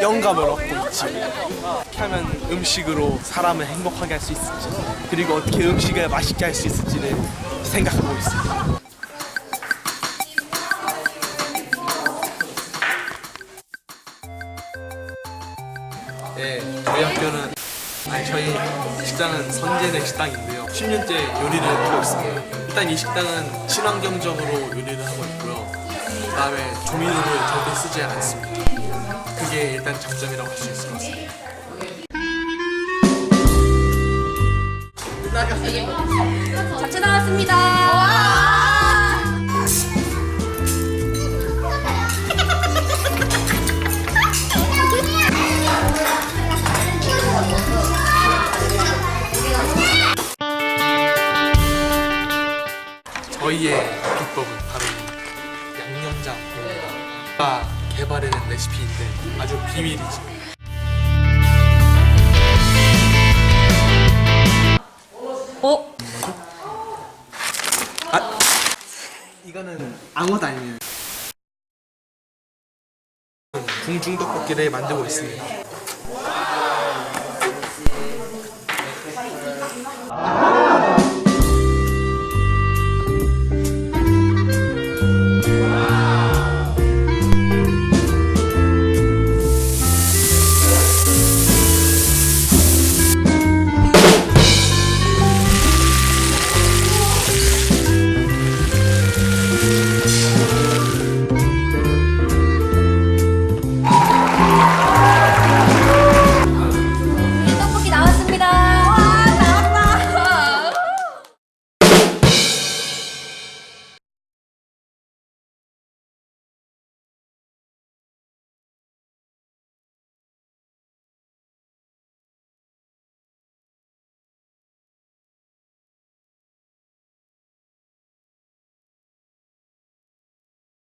영감을 얻고 있지. 어떻게 하면 음식으로 사람을 행복하게 할 수 있을지, 그리고 어떻게 음식을 맛있게 할 수 있을지를 생각하고 있습니다. 네, 저희 학교는 아니 저희 식당은 선제내 식당인데요. 10년째 요리를 하고 있습니다. 일단 이 식당은 친환경적으로 요리를 하고 있고요. 그다음에 조미료를 절대 쓰지 않습니다. 그게 일단 장점이라고 할 수 있을 것 같습니다. 잡채 나왔습니다. 저희의 비법은 바로 이 양념장입니다. 가 개발해낸 레시피인데 아주 비밀이지. 어? 아, 이거는 아무것도 아니에요. 궁중 떡볶이를 만들고 있습니다.